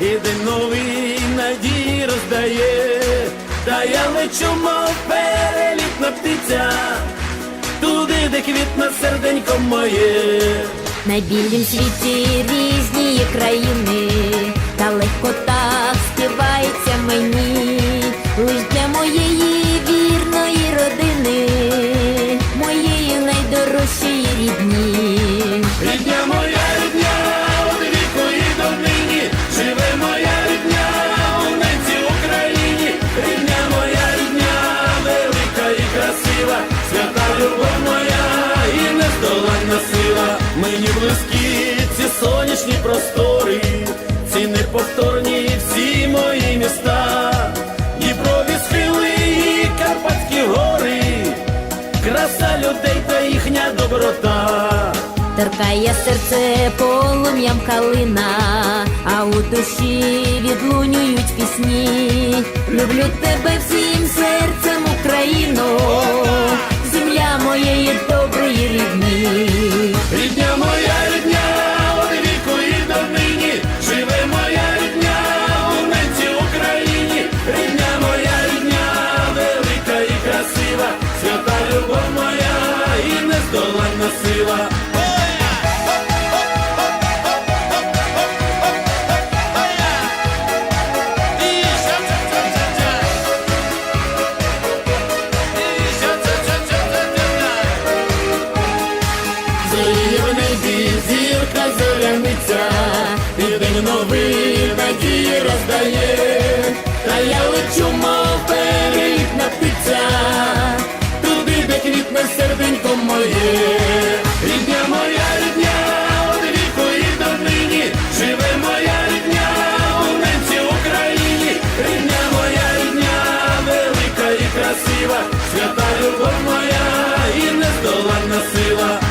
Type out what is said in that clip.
і день новий надії роздає, та я лечу, мов перелітна птиця, туди, де квітне серденько моє. На білім світі різні країни, та легко так співається мені, Мені близькі ці сонячні простори, ці неповторні всі мої міста, Дніпрові схили Карпатські гори, краса людей та їхня доброта. Торкає серце полум'ям калина, а у душі відлунюють пісні. Люблю тебе всім серцем, Україно, Він нові надії роздає, та я лечу, мов перелітна птиця, туди, де квітне серденько моє, рідня моя рідня, од і до живе моя рідня, у ненці Україні, рідня моя рідня, велика і красива, свята любов моя і нездоланна сила.